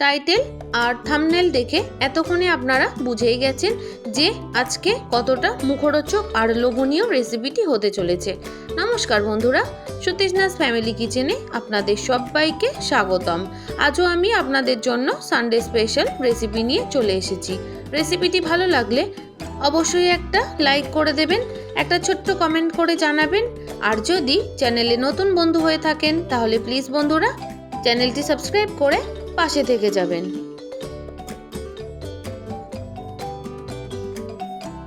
Title আর thumbnail দেখে এতক্ষণে আপনারা বুঝেই গেছেন যে আজকে কতটা মুখরোচক আর লোভনীয় রেসিপিটি হতে চলেছে। নমস্কার বন্ধুরা, সতীশনাথ ফ্যামিলি কিচেনে আপনাদের সবাইকে স্বাগতম। আজও আমি আপনাদের জন্য সানডে স্পেশাল রেসিপি নিয়ে চলে এসেছি। রেসিপিটি ভালো লাগলে অবশ্যই একটা লাইক করে দেবেন, একটা ছোট্ট কমেন্ট করে জানাবেন। আর যদি চ্যানেলে নতুন বন্ধু হয়ে থাকেন, তাহলে প্লিজ বন্ধুরা চ্যানেলটি সাবস্ক্রাইব করে পাশে থেকে যাবেন।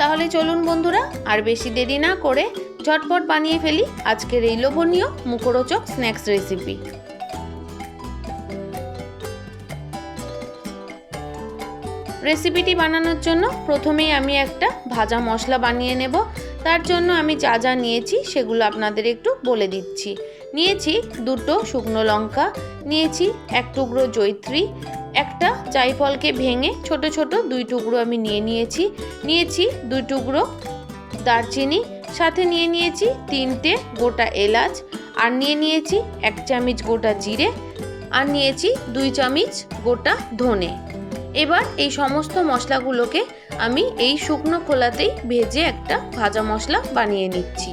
তাহলে চলুন বন্ধুরা, আর বেশি দেরি না করে ঝটপট বানিয়ে ফেলি আজকের এই লোভনীয় মুখরোচক স্ন্যাক্স রেসিপি। রেসিপিটি বানানোর জন্য প্রথমেই আমি একটা ভাজা মশলা বানিয়ে নেব। তার জন্য আমি যা যা নিয়েছি সেগুলো আপনাদের একটু বলে দিচ্ছি। নিয়েছি দুটো শুকনো লঙ্কা, নিয়েছি এক টুকরো জৈত্রী একটা জাইফলকে ভেঙে ছোট ছোট দুই টুকরো আমি নিয়ে নিয়েছি নিয়েছি দুই টুকরো দারচিনি, সাথে নিয়ে নিয়েছি তিনটে গোটা এলাচ, আর নিয়ে নিয়েছি এক চামচ গোটা জিরে, আর নিয়েছি দুই চামচ গোটা ধনে। এবার এই সমস্ত মশলাগুলোকে আমি এই শুকনো খোলাতেই ভেজে একটা ভাজা মশলা বানিয়ে নিচ্ছি।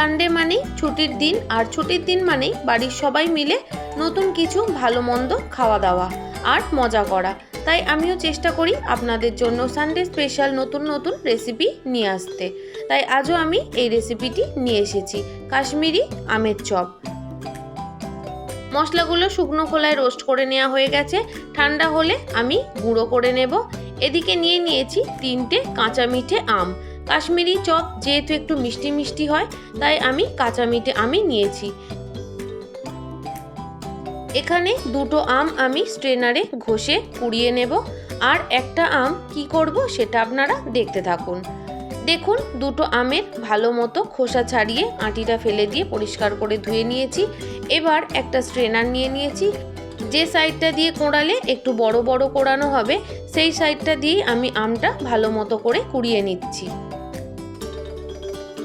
সানডে মানেই ছুটির দিন, আর ছুটির দিন মানেই বাড়ির সবাই মিলে নতুন কিছু ভালো মন্দ খাওয়া দাওয়া আর মজা করা। তাই আমিও চেষ্টা করি আপনাদের জন্য সানডে স্পেশাল নতুন নতুন রেসিপি নিয়ে আসতে। তাই আজও আমি এই রেসিপিটি নিয়ে এসেছি, কাশ্মীরি আমের চপ। মশলাগুলো শুকনো খোলায় রোস্ট করে নেওয়া হয়ে গেছে। ঠান্ডা হলে আমি গুঁড়ো করে নেব। এদিকে নিয়ে নিয়েছি তিনটে কাঁচা মিঠে আম। কাশ্মীরি চপ যেহেতু একটু মিষ্টি মিষ্টি হয়, তাই আমি কাঁচা মিঠে আমি নিয়েছি। এখানে দুটো আম আমি স্ট্রেনারে ঘষে কুড়িয়ে নেব। আর একটা আম কি করব সেটা আপনারা দেখতে থাকুন। দেখুন, দুটো আমের ভালো মতো খোসা ছাড়িয়ে আটিটা ফেলে দিয়ে পরিষ্কার করে ধুয়ে নিয়েছি। এবার একটা স্ট্রেনার নিয়ে নিয়েছি। যে সাইডটা দিয়ে কোড়ালে একটু বড় বড় কোড়ানো হবে, সেই সাইডটা দিয়েই আমি আমটা ভালো মতো করে কুড়িয়ে নিচ্ছি।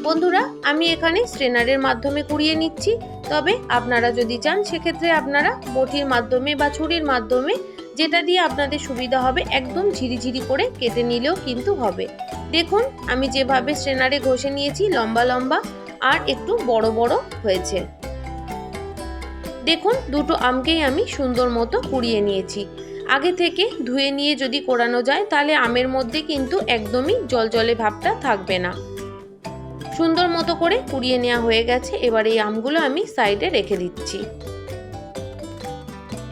বন্ধুরা, আমি এখানে স্ট্রেনারের মাধ্যমে কুড়িয়ে নিচ্ছি। তবে আপনারা যদি চান, সেক্ষেত্রে আপনারা বটির মাধ্যমে বা ছুরির মাধ্যমে যেটা দিয়ে আপনাদের সুবিধা হবে, একদম ঝিরিঝিরি করে কেটে নিলেও কিন্তু হবে। দেখুন, আমি যেভাবে স্ট্রেনারে ঘষে নিয়েছি, লম্বা লম্বা আর একটু বড় বড় হয়েছে। দেখুন, দুটো আমকেই আমি সুন্দর মতো কুড়িয়ে নিয়েছি। আগে থেকে ধুয়ে নিয়ে যদি কোরানো যায়, তাহলে আমের মধ্যে কিন্তু একদমই জল জলে ভাবটা থাকবে না। সুন্দর মতো করে কুড়িয়ে নেওয়া হয়ে গেছে। এবার এই আমগুলো আমি সাইডে রেখে দিচ্ছি।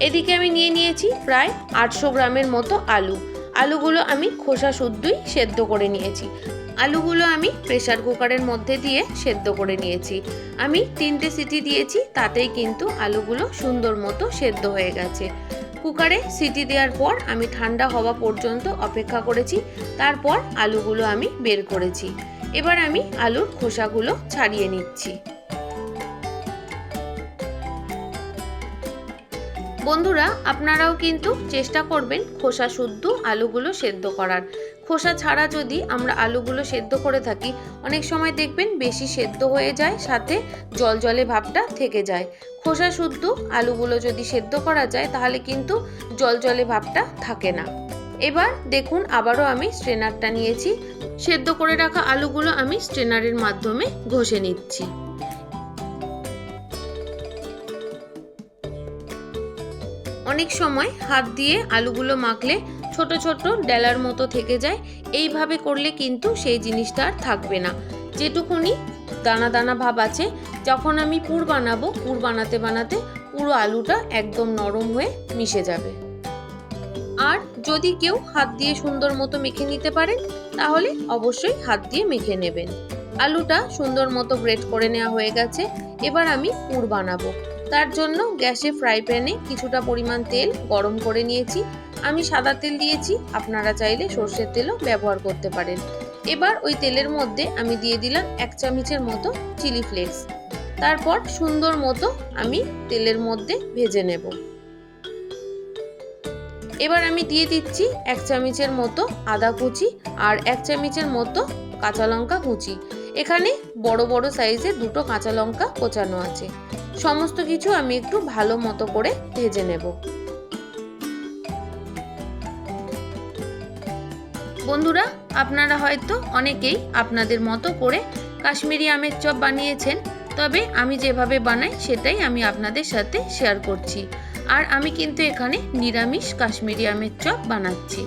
এদিকে আমি নিয়ে নিয়েছি প্রায় আটশো গ্রামের মতো আলু। আলুগুলো আমি খোসা শুদ্ধই সেদ্ধ করে নিয়েছি। আলুগুলো আমি প্রেসার কুকারের মধ্যে দিয়ে সেদ্ধ করে নিয়েছি। আমি তিনটে সিটি দিয়েছি, তাতেই কিন্তু আলুগুলো সুন্দর মতো সেদ্ধ হয়ে গেছে। কুকারে সিটি দেওয়ার পর আমি ঠান্ডা হওয়া পর্যন্ত অপেক্ষা করেছি। তারপর আলুগুলো আমি বের করেছি। এবার আমি আলুর খোসাগুলো ছাড়িয়ে নিচ্ছি। বন্ধুরা, আপনারাও কিন্তু চেষ্টা করবেন খোসা শুদ্ধ আলুগুলো সেদ্ধ করার। খোসা ছাড়া যদি আমরা আলুগুলো সেদ্ধ করে থাকি, অনেক সময় দেখবেন বেশি সেদ্ধ হয়ে যায়, সাথে জল জলে ভাবটা থেকে যায়। খোসা শুদ্ধ আলুগুলো যদি সেদ্ধ করা যায়, তাহলে কিন্তু জল জলে ভাবটা থাকে না। এবার দেখুন আবারও আমি স্ট্রেনারটা নিয়েছি। সেদ্ধ করে রাখা আলুগুলো আমি স্ট্রেনারের মাধ্যমে ঘষে নিচ্ছি। অনেক সময় হাত দিয়ে আলুগুলো মাখলে ছোট ছোট ডেলার মতো থেকে যায়। এইভাবে করলে কিন্তু সেই জিনিসটা আর থাকবে না। যেটুকুনি দানা দানা ভাব আছে, যখন আমি পুর বানাবো, পুর বানাতে বানাতে পুরো আলুটা একদম নরম হয়ে মিশে যাবে। আর যদি কেউ হাত দিয়ে সুন্দর মতো মেখে নিতে পারেন, তাহলে অবশ্যই হাত দিয়ে মেখে নেবেন। আলুটা সুন্দর মতো গ্রেট করে নেওয়া হয়ে গেছে, এবার আমি পুর বানাবো। তার জন্য গ্যাসে ফ্রাই প্যানে কিছুটা পরিমাণ তেল গরম করে নিয়েছি। আমি সাদা তেল দিয়েছি, আপনারা চাইলে সর্ষের তেলও ব্যবহার করতে পারেন। এবার ওই তেলের মধ্যে আমি দিয়ে দিলাম এক চামচের মতো চিলি ফ্লেক্স। তারপর সুন্দর মতো আমি তেলের মধ্যে ভেজে নেব। এবার আমি দিয়ে দিচ্ছি এক চামচের মতো আদা কুচি আর এক চামচের মতো কাঁচা লঙ্কা কুচি। এখানে বড় বড় সাইজে দুটো কাঁচা লঙ্কা কোচানো আছে। সমস্ত কিছু আমি একটু ভালো মতো করে ভেজে নেব। বন্ধুরা, আপনারা হয়তো অনেকেই আপনাদের মতো করে কাশ্মীরি আমের চপ বানিয়েছেন, তবে আমি যেভাবে বানাই সেটাই আমি আপনাদের সাথে শেয়ার করছি। আর আমি কিন্তু এখানে নিরামিষ কাশ্মীরি আমের চপ বানাচ্ছি।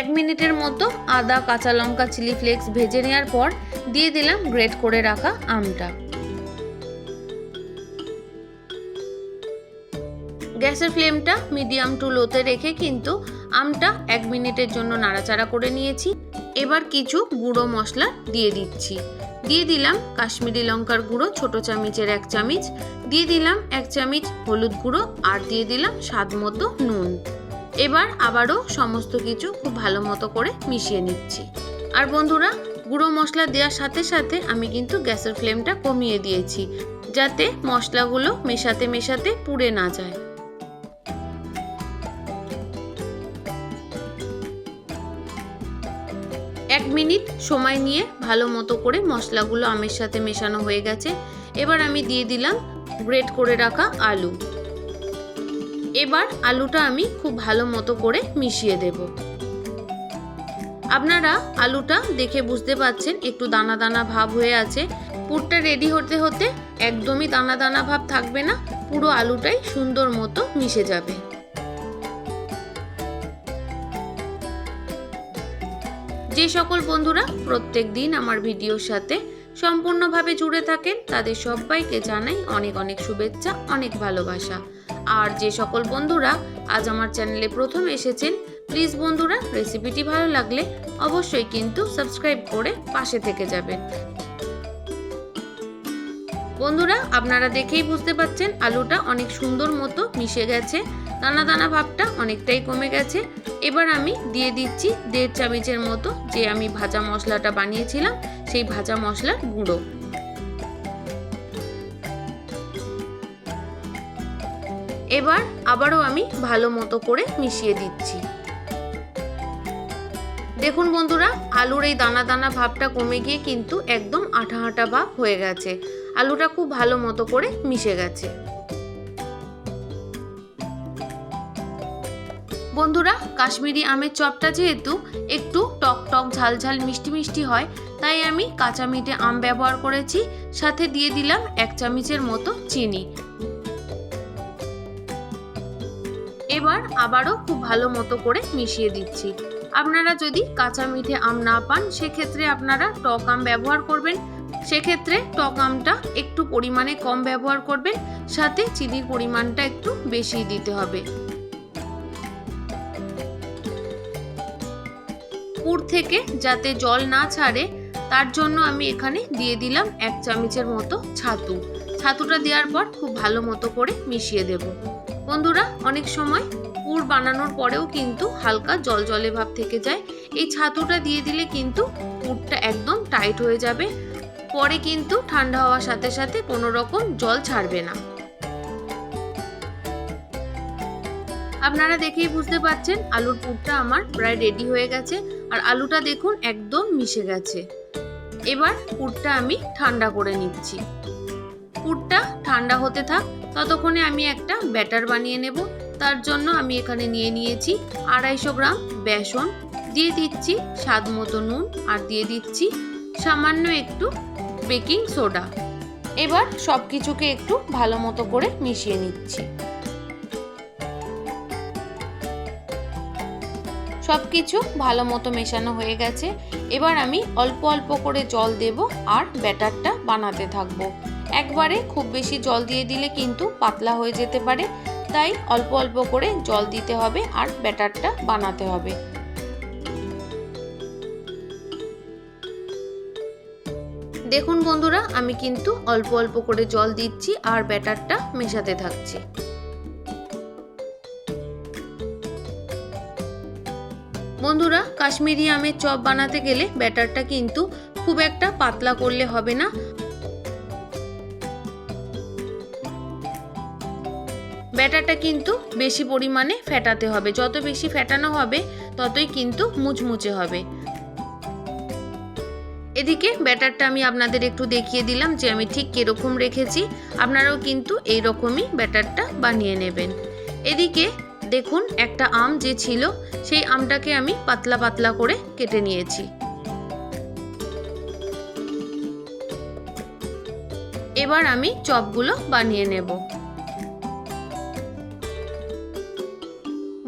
এক মিনিটের মতো আদা, কাঁচা লঙ্কা, চিলি ফ্লেক্স ভেজে নেওয়ার পর দিয়ে দিলাম গ্রেট করে রাখা আমটা। গ্যাসের ফ্লেমটা মিডিয়াম টু লোতে রেখে কিন্তু আমটা এক মিনিটের জন্য নাড়াচাড়া করে নিয়েছি। এবার কিছু গুঁড়ো মশলা দিয়ে দিচ্ছি। দিয়ে দিলাম কাশ্মীরি লঙ্কার গুঁড়ো, ছোট চামচের এক চামচ। দিয়ে দিলাম এক চামচ হলুদ গুঁড়ো আর দিয়ে দিলাম স্বাদ মতো নুন। এবার আবারও সমস্ত কিছু খুব ভালো মতো করে মিশিয়ে নিচ্ছি। আর বন্ধুরা, গুঁড়ো মশলা দেওয়ার সাথে সাথে আমি কিন্তু গ্যাসের ফ্লেমটা কমিয়ে দিয়েছি, যাতে মশলাগুলো মেশাতে মেশাতে পুড়ে না যায়। মিনিট সময় নিয়ে ভালো মতো করে মশলাগুলো আমের সাথে মেশানো হয়ে গেছে। এবার আমি দিয়ে দিলাম গ্রেট করে রাখা আলু। এবার আলুটা আমি খুব ভালো মতো করে মিশিয়ে দেব। আপনারা আলুটা দেখে বুঝতে পাচ্ছেন, একটু দানা দানা ভাব হয়ে আছে। পুরটা রেডি হতে হতে একদমই দানা দানা ভাব থাকবে না, পুরো আলুটাই সুন্দর মতো মিশে যাবে। যে সকল বন্ধুরা প্রত্যেক দিন আমার ভিডিওর সাথে সম্পূর্ণভাবে জুড়ে থাকেন, তাদের সবাইকে জানাই অনেক অনেক শুভেচ্ছা, অনেক ভালোবাসা। আর যে সকল বন্ধুরা আজ আমার চ্যানেলে প্রথম এসেছেন, প্লিজ বন্ধুরা রেসিপিটি ভালো লাগলে অবশ্যই কিন্তু সাবস্ক্রাইব করে পাশে থেকে যাবেন। বন্ধুরা, আপনারা দেখেই বুঝতে পাচ্ছেন আলুটা অনেক সুন্দর মতো মিশে গেছে। দানা দানা ভাবটা অনেকটাই কমে গেছে। এবার আমি দিয়ে দিচ্ছি দেড় চামচের মতো যে আমি ভাজা মশলাটা বানিয়েছিলাম, সেই ভাজা মশলার গুঁড়ো। এবার আবারও আমি ভালো মতো করে মিশিয়ে দিচ্ছি। দেখুন বন্ধুরা, আলুর এই দানা দানা ভাবটা কমে গিয়ে কিন্তু একদম আঠা আঠা ভাব হয়ে গেছে। আলুটা খুব ভালো মতো করে মিশে গেছে। বন্ধুরা, কাশ্মীরি আমের চপটা যেহেতু একটু টক টক, ঝাল ঝাল, মিষ্টি মিষ্টি হয়, তাই আমি কাঁচা মিঠে আম ব্যবহার করেছি, সাথে দিয়ে দিলাম এক চামচের মতো চিনি। এবার আবারও খুব ভালো মতো করে মিশিয়ে দিচ্ছি। আপনারা যদি কাঁচা মিঠে আম না পান, সেক্ষেত্রে আপনারা টক আম ব্যবহার করবেন। সেক্ষেত্রে টক আমটা একটু পরিমাণে কম ব্যবহার করবেন, সাথে চিনির পরিমাণটা একটু বেশি দিতে হবে। পুর থেকে যাতে জল না ছাড়ে, তার জন্য আমি এখানে দিয়ে দিলাম এক চামচের মতো ছাতু। ছাতুটা দেওয়ার পর খুব ভালো মতো করে মিশিয়ে দেব। বন্ধুরা, অনেক সময় পুর বানানোর পরেও কিন্তু হালকা জল জলে ভাব থেকে যায়। এই ছাতুটা দিয়ে দিলে কিন্তু পুরটা একদম টাইট হয়ে যাবে। পরে কিন্তু ঠান্ডা হওয়ার সাথে সাথে কোনো রকম জল ছাড়বে না। আপনারা দেখেই বুঝতে পারছেন, আলুর পুরটা আমার প্রায় রেডি হয়ে গেছে। আর আলুটা দেখুন একদম মিশে গেছে। এবার পুরটা আমি ঠান্ডা করে নিচ্ছি। পুরটা ঠান্ডা হতে থাক, ততক্ষণে আমি একটা ব্যাটার বানিয়ে নেব। তার জন্য আমি এখানে নিয়ে নিয়েছি আড়াইশো গ্রাম বেসন। দিয়ে দিচ্ছি স্বাদ মতো নুন আর দিয়ে দিচ্ছি সামান্য একটু বেকিং সোডা। এবার সব কিছুকে একটু ভালো মতো করে মিশিয়ে নিচ্ছি। সব কিছু ভালো মতো মেশানো হয়ে গেছে। এবার আমি অল্প অল্প করে জল দেব আর ব্যাটারটা বানাতে থাকব। একবারে খুব বেশি জল দিয়ে দিলে কিন্তু পাতলা হয়ে যেতে পারে। তাই অল্প অল্প করে জল দিতে হবে আর ব্যাটারটা বানাতে হবে। দেখুন বন্ধুরা, আমি কিন্তু অল্প অল্প করে জল দিচ্ছি আর ব্যাটারটা মেশাতে থাকছি। বন্ধুরা, কাশ্মীরি আমের চপ বানাতে গেলে ব্যাটারটা কিন্তু খুব একটা পাতলা করলে হবে না। ব্যাটারটা কিন্তু বেশি পরিমাণে ফেটাতে হবে। যত বেশি ফেটানো হবে, ততই কিন্তু মুচমুচে হবে। এদিকে ব্যাটারটা আমি আপনাদের একটু দেখিয়ে দিলাম যে আমি ঠিক কীরকম রেখেছি। আপনারাও কিন্তু এই রকমই ব্যাটারটা বানিয়ে নেবেন। এদিকে দেখুন, একটা আম যে ছিল, সেই আমটাকে আমি পাতলা পাতলা করে কেটে নিয়েছি। এবার আমি চপগুলো বানিয়ে নেব।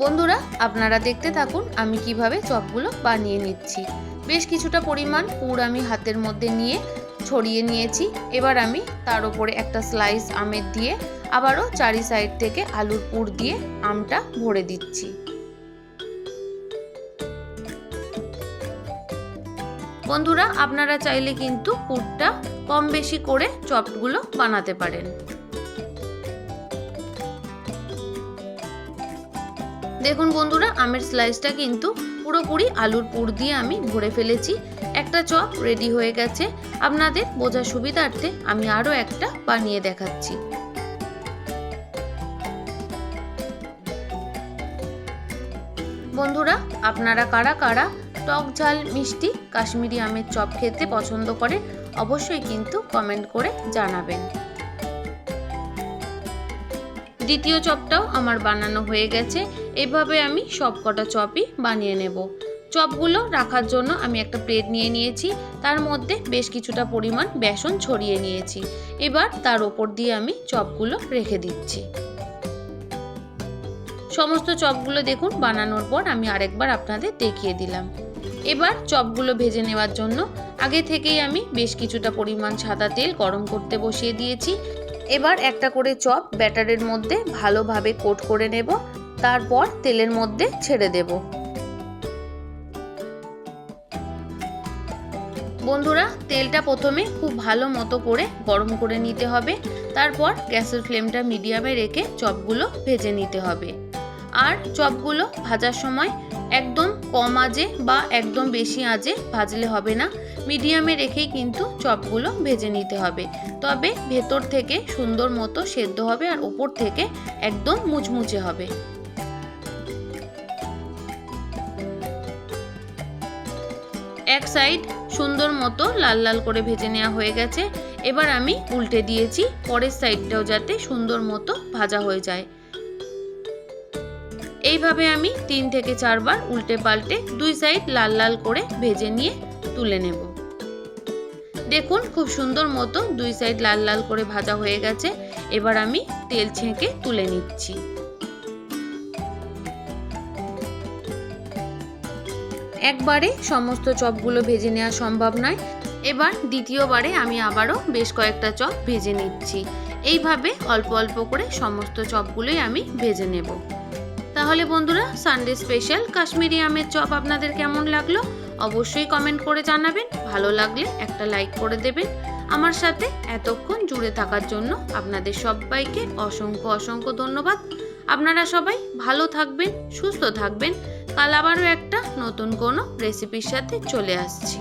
বন্ধুরা, আপনারা দেখতে থাকুন আমি কীভাবে চপগুলো বানিয়ে নিচ্ছি। বেশ কিছুটা পরিমাণ পুর আমি হাতের মধ্যে নিয়ে ছড়িয়ে নিয়েছি। এবার আমি তার উপরে একটা স্লাইস আমের দিয়ে আবারও চারি সাইড থেকে আলুর পুর দিয়ে আমটা ভরে দিচ্ছি। বন্ধুরা, আপনারা চাইলে কিন্তু পুরটা কম বেশি করে চপগুলো বানাতে পারেন। দেখুন বন্ধুরা, আমের স্লাইসটা কিন্তু পুরোপুরি আলুর পুর দিয়ে আমি ভরে ফেলেছি। একটা চপ রেডি হয়ে গেছে। আপনাদের বোঝার সুবিধার্থে আমি আরও একটা বানিয়ে দেখাচ্ছি। বন্ধুরা, আপনারা কারা কারা টক ঝাল, মিষ্টি, কাশ্মীরি আমের চপ খেতে পছন্দ করে অবশ্যই কিন্তু কমেন্ট করে জানাবেন। দ্বিতীয় চপটাও আমার বানানো হয়ে গেছে। এভাবে আমি সব কটা চপই বানিয়ে নেব। চপগুলো রাখার জন্য আমি একটা প্লেট নিয়ে নিয়েছি। তার মধ্যে বেশ কিছুটা পরিমাণ বেসন ছড়িয়ে নিয়েছি। এবার তার ওপর দিয়ে আমি চপগুলো রেখে দিচ্ছি। সমস্ত চপগুলো দেখুন বানানোর পর আমি আরেকবার আপনাদের দেখিয়ে দিলাম। এবার চপগুলো ভেজে নেওয়ার জন্য আগে থেকেই আমি বেশ কিছুটা পরিমাণ সাদা তেল গরম করতে বসিয়ে দিয়েছি। এবার একটা করে চপ ব্যাটারের মধ্যে ভালোভাবে কোট করে নেব। তারপর তেলের মধ্যে ছেড়ে দেব। বন্ধুরা, তেলটা প্রথমে খুব ভালো মতো করে গরম করে নিতে হবে। তারপর গ্যাসের ফ্লেমটা মিডিয়ামে রেখে চপগুলো ভেজে নিতে হবে। আর চপগুলো ভাজার সময় একদম কম আজে বা একদম বেশি আজে ভাজলে হবে না। মিডিয়ামে রেখেই কিন্তু চপগুলো ভেজে নিতে হবে। তবে ভেতর থেকে সুন্দর মতো সেদ্ধ হবে আর ওপর থেকে একদম মুচমুচে হবে। সাইড সুন্দর মতো লাল লাল করে ভেজে নেওয়া হয়ে গেছে। এবার আমি উল্টে দিয়েছি পরের সাইডটাও যাতে সুন্দর মতো ভাজা হয়ে যায়। এইভাবে আমি তিন থেকে চারবার উল্টে পাল্টে দুই সাইড লাল লাল করে ভেজে নিয়ে তুলে নেব। দেখুন খুব সুন্দর মতো দুই সাইড লাল লাল করে ভাজা হয়ে গেছে। এবার আমি তেল ছেঁকে তুলে নিচ্ছি। একবারে সমস্ত চপগুলো ভেজে নেওয়া সম্ভব নয়। এবার দ্বিতীয়বারে আমি আবারও বেশ কয়েকটা চপ ভেজে নিচ্ছি। এইভাবে অল্প অল্প করে সমস্ত চপগুলোই আমি ভেজে নেব। তাহলে বন্ধুরা সানডে স্পেশাল কাশ্মীরি আমের চপ আপনাদের কেমন লাগল? অবশ্যই কমেন্ট করে জানাবেন। ভালো লাগলে একটা লাইক করে দেবেন। আমার সাথে এতক্ষণ জুড়ে থাকার জন্য আপনাদের সবাইকে অসংখ্য অসংখ্য ধন্যবাদ। আপনারা সবাই ভালো থাকবেন, সুস্থ থাকবেন। কাল আবারও একটা নতুন কোনো রেসিপির সাথে চলে আসছি।